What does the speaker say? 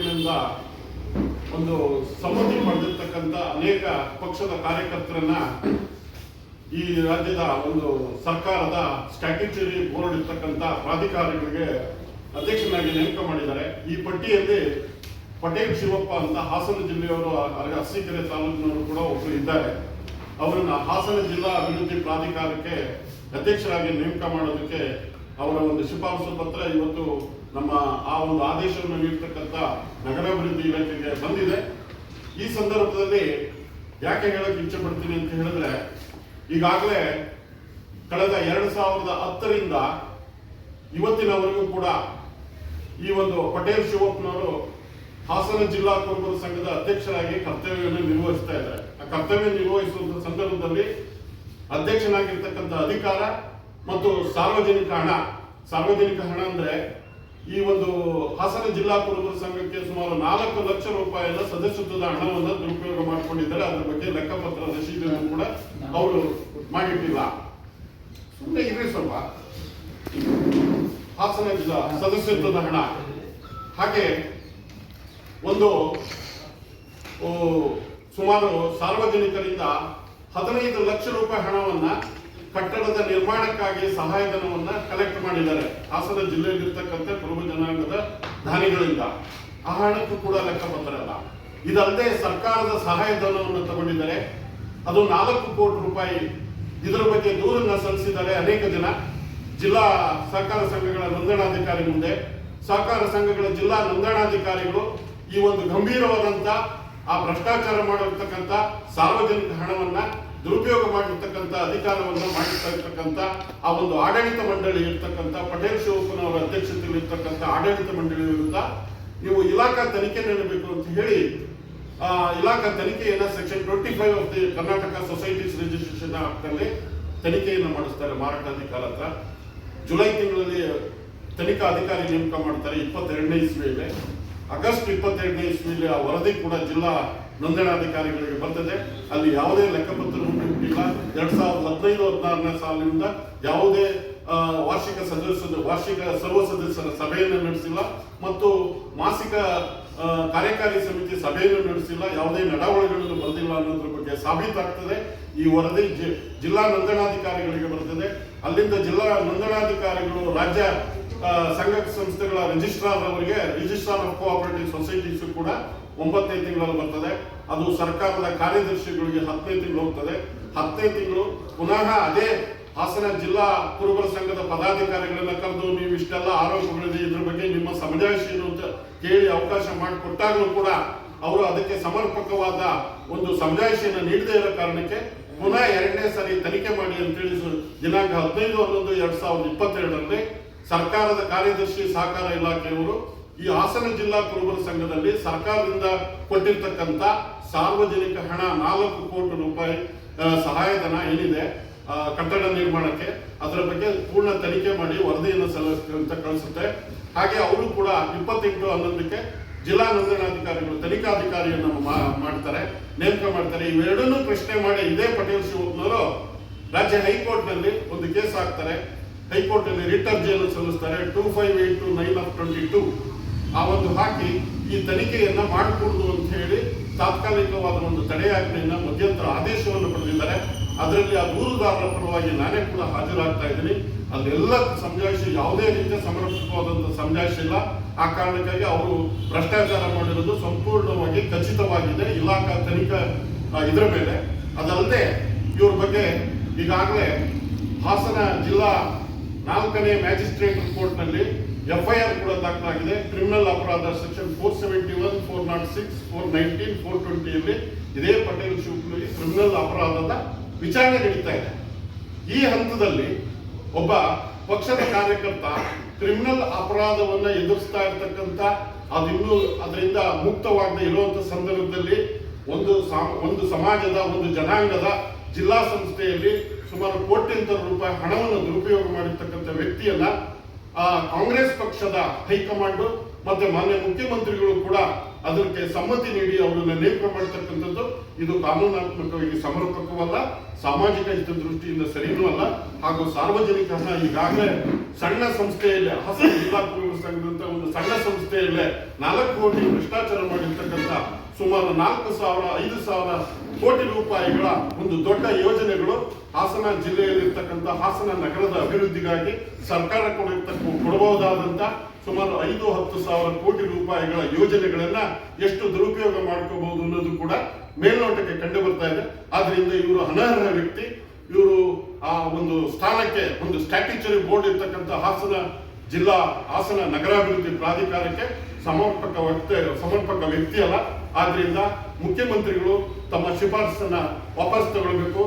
ಹೈಕಮಾಂಡಿನಿಂದ ಒಂದು ಸಮ್ಮತಿ ಪಡೆದಿರ್ತಕ್ಕಂಥ ಅನೇಕ ಪಕ್ಷದ ಕಾರ್ಯಕರ್ತರನ್ನ ಈ ರಾಜ್ಯದ ಒಂದು ಸರ್ಕಾರದ ಸ್ಟ್ಯಾಟ್ಯೂಟರಿ ಬೋರ್ಡ್ ಇರ್ತಕ್ಕಂಥ ಪ್ರಾಧಿಕಾರಗಳಿಗೆ ಅಧ್ಯಕ್ಷನಾಗಿ ನೇಮಕ ಮಾಡಿದ್ದಾರೆ. ಈ ಪಟ್ಟಿಯಲ್ಲಿ ಪಟೇಲ್ ಶಿವಪ್ಪ ಅಂತ ಹಾಸನ ಜಿಲ್ಲೆಯವರು ಅರ- ಅರಸೀಕೆರೆ ತಾಲೂಕಿನವರು ಕೂಡ ಒಬ್ಬರು ಇದ್ದಾರೆ. ಅವರನ್ನು ಹಾಸನ ಜಿಲ್ಲಾ ಅಭಿವೃದ್ಧಿ ಪ್ರಾಧಿಕಾರಕ್ಕೆ ಅಧ್ಯಕ್ಷರಾಗಿ ನೇಮಕ ಮಾಡೋದಕ್ಕೆ ಅವರ ಒಂದು ಶಿಫಾರಸು ಪತ್ರ ಇವತ್ತು ನಮ್ಮ ಆ ಒಂದು ಆದೇಶವನ್ನು ನೀಡ್ತಕ್ಕಂಥ ನಗರಾಭಿವೃದ್ಧಿ ಇಲಾಖೆಗೆ ಬಂದಿದೆ. ಈ ಸಂದರ್ಭದಲ್ಲಿ ಯಾಕೆ ಹೇಳಕ್ ಇಚ್ಛೆ ಪಡ್ತೀನಿ ಅಂತ ಹೇಳಿದ್ರೆ, ಈಗಾಗಲೇ ಕಳೆದ ಎರಡು ಸಾವಿರದ ಹತ್ತರಿಂದ ಇವತ್ತಿನವರೆಗೂ ಕೂಡ ಈ ಒಂದು ಪಟೇಲ್ ಶಿವಪ್ಪನವರು ಹಾಸನ ಜಿಲ್ಲಾ ಕುರುಬರ ಸಂಘದ ಅಧ್ಯಕ್ಷರಾಗಿ ಕರ್ತವ್ಯವನ್ನು ನಿರ್ವಹಿಸ್ತಾ ಇದ್ದಾರೆ. ಆ ಕರ್ತವ್ಯ ನಿರ್ವಹಿಸುವಂತ ಸಂದರ್ಭದಲ್ಲಿ ಅಧ್ಯಕ್ಷನಾಗಿರ್ತಕ್ಕಂಥ ಅಧಿಕಾರ ಮತ್ತು ಸಾರ್ವಜನಿಕ ಹಣ ಸಾರ್ವಜನಿಕ ಹಣ ಅಂದ್ರೆ ಈ ಒಂದು ಹಾಸನ ಜಿಲ್ಲಾ ಕುರುಬರ ಸಂಘಕ್ಕೆ ಸುಮಾರು ನಾಲ್ಕು ಲಕ್ಷ ರೂಪಾಯಿಯ ಸದಸ್ಯತ್ವದ ಹಣವನ್ನು ದುರುಪಯೋಗ ಮಾಡಿಕೊಂಡಿದ್ದಾರೆ. ಅದರ ಬಗ್ಗೆ ಲೆಕ್ಕಪತ್ರ ರಸೀದನ್ನು ಕೂಡ ಅವರು ಮಾಡಿಟ್ಟಿಲ್ಲ. ಸುಮ್ಮನೆ ಇದೆ ಸ್ವಲ್ಪ. ಹಾಸನ ಜಿಲ್ಲಾ ಸದಸ್ಯತ್ವದ ಹಣ. ಹಾಗೆ ಒಂದು ಸುಮಾರು ಸಾರ್ವಜನಿಕರಿಂದ ಹದಿನೈದು ಲಕ್ಷ ರೂಪಾಯಿ ಹಣವನ್ನ ಕಟ್ಟಡದ ನಿರ್ಮಾಣಕ್ಕಾಗಿ ಸಹಾಯಧನವನ್ನ ಕಲೆಕ್ಟ್ ಮಾಡಿದ್ದಾರೆ. ಹಾಸನ ಜಿಲ್ಲೆಯಲ್ಲಿರ್ತಕ್ಕಂಥ ಕುರುಬ ಜನಾಂಗದ ದಾನಿಗಳಿಂದ. ಆ ಹಣಕ್ಕೂ ಕೂಡ ಲೆಕ್ಕ ಬಂದರಲ್ಲ ಇದಲ್ಲದೆ ಸರ್ಕಾರದ ಸಹಾಯಧನವನ್ನು ತಗೊಂಡಿದ್ದಾರೆ. ಅದು ನಾಲ್ಕು ಕೋಟಿ ರೂಪಾಯಿ. ಇದರ ಬಗ್ಗೆ ದೂರನ್ನ ಸಲ್ಲಿಸಿದ್ದಾರೆ ಅನೇಕ ಜನ. ಜಿಲ್ಲಾ ಸಹಕಾರ ಸಂಘಗಳ ನೋಂದಣಾಧಿಕಾರಿ ಮುಂದೆ. ಸಹಕಾರ ಸಂಘಗಳ ಜಿಲ್ಲಾ ನೋಂದಣಾಧಿಕಾರಿಗಳು ಈ ಒಂದು ಗಂಭೀರವಾದಂತ, ಆ ಭ್ರಷ್ಟಾಚಾರ ಮಾಡಿರ್ತಕ್ಕಂಥ ಸಾರ್ವಜನಿಕ ಹಣವನ್ನ ದುರುಪಯೋಗ ಮಾಡಿರ್ತಕ್ಕಂಥ ಅಧಿಕಾರವನ್ನು ಮಾಡಿರ್ತಾ ಇರ್ತಕ್ಕಂಥ ಆ ಒಂದು ಆಡಳಿತ ಮಂಡಳಿ ಇರ್ತಕ್ಕಂಥ ಪಟೇಲ್ ಶಿವಪ್ಪನವರ ಅಧ್ಯಕ್ಷತೆಯಲ್ಲಿ ಇರ್ತಕ್ಕಂಥ ಆಡಳಿತ ಮಂಡಳಿ ವಿರುದ್ಧ ನೀವು ಇಲಾಖಾ ತನಿಖೆ ನೀಡಬೇಕು ಅಂತ ಹೇಳಿ ಇಲಾಖಾ ತನಿಖೆಯನ್ನು section twenty five of the Karnataka societies registration act ಅಲ್ಲಿ ತನಿಖೆಯನ್ನು ಮಾಡಿಸ್ತಾರೆ ಮಾರಾಟಾಧಿಕಾರ ಹತ್ರ. ಜುಲೈ ತಿಂಗಳಲ್ಲಿ ತನಿಖಾ ಅಧಿಕಾರಿ ನೇಮಕ ಮಾಡ್ತಾರೆ ಇಪ್ಪತ್ತೆರಡನೇ ಇಸ್ವಿಯಲ್ಲಿ. ಆಗಸ್ಟ್ ಇಪ್ಪತ್ತೆರಡನೇ ಇಸ್ವಿಯಲ್ಲಿ ಆ ವರದಿ ಕೂಡ ಜಿಲ್ಲಾ ನೋಂದಣಾಧಿಕಾರಿಗಳಿಗೆ ಬರ್ತದೆ. ಅಲ್ಲಿ ಯಾವುದೇ ಲೆಕ್ಕಪತ್ರ ಬಿಟ್ಟಿಲ್ಲ ಎರಡ್ ಸಾವಿರದ ಹದಿನೈದು, ಹದಿನಾರನೇ ಸಾಲಿನಿಂದ ಯಾವುದೇ ವಾರ್ಷಿಕ ಸದಸ್ಯರು, ವಾರ್ಷಿಕ ಸರ್ವ ಸದಸ್ಯರ ಸಭೆಯನ್ನು ನಡೆಸಿಲ್ಲ. ಮತ್ತು ಮಾಸಿಕ ಕಾರ್ಯಕಾರಿ ಸಮಿತಿ ಸಭೆಯನ್ನು ನಡೆಸಿಲ್ಲ. ಯಾವುದೇ ನಡಾವಳಿಗಳನ್ನು ಬರೆದಿಲ್ಲ ಅನ್ನೋದ್ರ ಬಗ್ಗೆ ಸಾಬೀತಾಗ್ತದೆ. ಈ ವರದಿ ಜಿಲ್ಲಾ ನೋಂದಣಾಧಿಕಾರಿಗಳಿಗೆ ಬರ್ತದೆ. ಅಲ್ಲಿಂದ ಜಿಲ್ಲಾ ನೋಂದಣಾಧಿಕಾರಿಗಳು ರಾಜ್ಯ ಸಂಘ ಸಂಸ್ಥೆಗಳ ರಿಜಿಸ್ಟ್ರಾರ್ ಅವರಿಗೆ ರಿಜಿಸ್ಟ್ರಾರ್ ಆಫ್ ಕೋಆಪರೇಟಿವ್ ಸೊಸೈಟೀಸ್ ಕೂಡ ಒಂಬತ್ತನೇ ತಿಂಗಳಲ್ಲಿ ಬರ್ತದೆ. ಅದು ಸರ್ಕಾರದ ಕಾರ್ಯದರ್ಶಿಗಳಿಗೆ ಹತ್ತನೇ ತಿಂಗಳು ಹೋಗ್ತದೆ. ಹತ್ತನೇ ತಿಂಗಳು ಪುನಃ ಅದೇ ಹಾಸನ ಜಿಲ್ಲಾ ಕುರುಬರ ಸಂಘದ ಪದಾಧಿಕಾರಿಗಳನ್ನ ಕರೆದು ನೀವು ಇಷ್ಟೆಲ್ಲ ಆರೋಪಗಳಿದೆ, ಇದ್ರ ಬಗ್ಗೆ ನಿಮ್ಮ ಸಮಜಾಯಿಷಿ ಅಂತ ಕೇಳಿ ಅವಕಾಶ ಮಾಡಿಕೊಟ್ಟಾಗಲೂ ಕೂಡ ಅವರು ಅದಕ್ಕೆ ಸಮರ್ಪಕವಾದ ಒಂದು ಸಮಜಾಯಿಷಿಯನ್ನು ನೀಡದೇ ಇರೋ ಕಾರಣಕ್ಕೆ ಪುನಃ ಎರಡನೇ ಸಾರಿ ತನಿಖೆ ಮಾಡಿ ಅಂತ ತಿಳಿಸಿ ದಿನಾಂಕ ಹದಿನೈದು ಹನ್ನೊಂದು ಎರಡ್ ಸಾವಿರದ ಇಪ್ಪತ್ತೆರಡರಲ್ಲಿ ಸರ್ಕಾರದ ಕಾರ್ಯದರ್ಶಿ ಸಹಕಾರ ಇಲಾಖೆಯವರು ಈ ಹಾಸನ ಜಿಲ್ಲಾ ಕುರುಬರ ಸಂಘದಲ್ಲಿ ಸರ್ಕಾರದಿಂದ ಕೊಟ್ಟಿರ್ತಕ್ಕಂಥ ಸಾರ್ವಜನಿಕ ಹಣ ನಾಲ್ಕು ಕೋಟಿ ರೂಪಾಯಿ ಸಹಾಯಧನ ಏನಿದೆ ಕಟ್ಟಡ ನಿರ್ಮಾಣಕ್ಕೆ ಅದರ ಬಗ್ಗೆ ಪೂರ್ಣ ತನಿಖೆ ಮಾಡಿ ವರದಿಯನ್ನು ಸಲ್ಲಿಸ್ತಂತ ಕಳಿಸುತ್ತೆ. ಹಾಗೆ ಅವರು ಕೂಡ ಇಪ್ಪತ್ತೆಂಟು ಹನ್ನೊಂದಕ್ಕೆ ಜಿಲ್ಲಾ ನೋಂದಣಾಧಿಕಾರಿಗಳು ತನಿಖಾಧಿಕಾರಿಯನ್ನು ಮಾಡ್ತಾರೆ, ನೇಮಕ ಮಾಡ್ತಾರೆ. ಇವೆರಡನ್ನೂ ಪ್ರಶ್ನೆ ಮಾಡಿ ಇದೇ ಪಟೇಲ್ ಶಿವಪ್ಪನವರು ರಾಜ್ಯ ಹೈಕೋರ್ಟ್ನಲ್ಲಿ ಒಂದು ಕೇಸ್ ಹಾಕ್ತಾರೆ. ಹೈಕೋರ್ಟ್ ಅಲ್ಲಿ ರಿಟ್ ಅರ್ಜಿಯನ್ನು ಸಲ್ಲಿಸ್ತಾರೆ. Two five eight two nine of twenty two ಆ ಒಂದು ಹಾಕಿ ಈ ತನಿಖೆಯನ್ನು ಮಾಡಕೂಡದು ಅಂತ ಹೇಳಿ ತಾತ್ಕಾಲಿಕವಾದ ಒಂದು ತಡೆಯಾಜ್ಞೆಯನ್ನು ಮಧ್ಯಂತರ ಆದೇಶವನ್ನು ಪಡೆದಿದ್ದಾರೆ. ಅದರಲ್ಲಿ ಆ ದೂರುದಾರರ ಪರವಾಗಿ ನಾನೇ ಕೂಡ ಹಾಜರಾಗ್ತಾ ಇದ್ದೀನಿ. ಅದೆಲ್ಲ ಸಮಜಾಯಿಷಿ ಯಾವುದೇ ರೀತಿಯ ಸಮರ್ಪಕವಾದಂಥ ಸಮಜಾಯಿಷಿ ಇಲ್ಲ. ಆ ಕಾರಣಕ್ಕಾಗಿ ಅವರು ಭ್ರಷ್ಟಾಚಾರ ಮಾಡಿರೋದು ಸಂಪೂರ್ಣವಾಗಿ ಖಚಿತವಾಗಿದೆ. ಇಲಾಖಾ ತನಿಖಾ ಇದರ ಮೇಲೆ. ಅದಲ್ಲದೆ ಇವ್ರ ಬಗ್ಗೆ ಈಗಾಗಲೇ ಹಾಸನ ಜಿಲ್ಲಾ ನಾಲ್ಕನೇ ಮ್ಯಾಜಿಸ್ಟ್ರೇಟ್ ರಿಪೋರ್ಟ್ನಲ್ಲಿ ಎಫ್ಐಆರ್ ಕೂಡ ದಾಖಲಾಗಿದೆ. ಕ್ರಿಮಿನಲ್ ಅಪರಾಧ section four seventy one, four naught six, four nineteen, four ಟ್ವೆಂಟಿಯಲ್ಲಿ ಇದೇ ಪಟೇಲ್ ಶಿವಪುರಿ ಕ್ರಿಮಿನಲ್ ಅಪರಾಧದ ವಿಚಾರಣೆ ನಡೀತಾ ಇದೆ. ಈ ಹಂತದಲ್ಲಿ ಒಬ್ಬ ಪಕ್ಷದ ಕಾರ್ಯಕರ್ತ ಕ್ರಿಮಿನಲ್ ಅಪರಾಧವನ್ನ ಎದುರಿಸ್ತಾ ಇರ್ತಕ್ಕಂಥ, ಅದಿನ್ನೂ ಅದರಿಂದ ಮುಕ್ತವಾಗದೆ ಇರುವಂತ ಸಂದರ್ಭದಲ್ಲಿ ಒಂದು ಒಂದು ಸಮಾಜದ, ಒಂದು ಜನಾಂಗದ ಜಿಲ್ಲಾ ಸಂಸ್ಥೆಯಲ್ಲಿ ಸುಮಾರು ಕೋಟ್ಯಂತರ ರೂಪಾಯಿ ಹಣವನ್ನು ದುರುಪಯೋಗ ಮಾಡಿರ್ತಕ್ಕಂಥ ವ್ಯಕ್ತಿಯನ್ನ ಆ ಕಾಂಗ್ರೆಸ್ ಪಕ್ಷದ ಹೈಕಮಾಂಡ್ ಮತ್ತೆ ಮಾನ್ಯ ಮುಖ್ಯಮಂತ್ರಿಗಳು ಕೂಡ ಅದಕ್ಕೆ ಸಮ್ಮತಿ ನೀಡಿ ಅವರನ್ನು ನೇಮಕ ಮಾಡತಕ್ಕಂಥದ್ದು ಇದು ಕಾನೂನಾತ್ಮಕವಾಗಿ ಸಮರ್ಪಕವಲ್ಲ, ಸಾಮಾಜಿಕ ಹಿತದೃಷ್ಟಿಯಿಂದ ಸರಿಯೂ ಅಲ್ಲ, ಹಾಗೂ ಸಾರ್ವಜನಿಕ ಹಣ ಈಗಾಗಲೇ ಸಣ್ಣ ಸಂಸ್ಥೆಯಲ್ಲೇ, ಹಾಸನ ಜಿಲ್ಲಾ ಒಂದು ಸಣ್ಣ ಸಂಸ್ಥೆಯಲ್ಲೇ ನಾಲ್ಕು ಕೋಟಿ ಭ್ರಷ್ಟಾಚಾರ ಮಾಡಿರ್ತಕ್ಕಂಥ ಸುಮಾರು ನಾಲ್ಕು ಸಾವಿರ, ಐದು ಸಾವಿರ ಕೋಟಿ ರೂಪಾಯಿಗಳ ಒಂದು ದೊಡ್ಡ ಯೋಜನೆಗಳು ಹಾಸನ ಜಿಲ್ಲೆಯಲ್ಲಿರ್ತಕ್ಕಂಥ ಹಾಸನ ನಗರದ ಅಭಿವೃದ್ಧಿಗಾಗಿ ಸರ್ಕಾರ ಕೊಡಿರ್ತಕ್ಕ ಕೊಡಬಹುದಾದಂತ ಸುಮಾರು ಐದು ಹತ್ತು ಸಾವಿರ ಕೋಟಿ ರೂಪಾಯಿಗಳ ಯೋಜನೆಗಳನ್ನ ಎಷ್ಟು ದುರುಪಯೋಗ ಮಾಡ್ಕೋಬಹುದು ಅನ್ನೋದು ಕೂಡ ಮೇಲ್ನೋಟಕ್ಕೆ ಕಂಡು ಬರ್ತಾ ಇದೆ. ಆದ್ರಿಂದ ಇವರು ಅನರ್ಹ ವ್ಯಕ್ತಿ. ಇವರು ಆ ಒಂದು ಸ್ಥಾನಕ್ಕೆ ಒಂದು ಸ್ಟ್ಯಾಟ್ಯೂಚರಿ ಬೋರ್ಡ್ ಇರ್ತಕ್ಕಂಥ ಹಾಸನ ಜಿಲ್ಲಾ ಹಾಸನ ನಗರಾಭಿವೃದ್ಧಿ ಪ್ರಾಧಿಕಾರಕ್ಕೆ ಸಮರ್ಪಕ ವ್ಯಕ್ತಿ ಸಮರ್ಪಕ ವ್ಯಕ್ತಿ ಅಲ್ಲ. ಆದ್ರಿಂದ ಮುಖ್ಯಮಂತ್ರಿಗಳು ತಮ್ಮ ಶಿಫಾರಸನ್ನ ವಾಪಸ್ ತಗೊಳ್ಬೇಕು.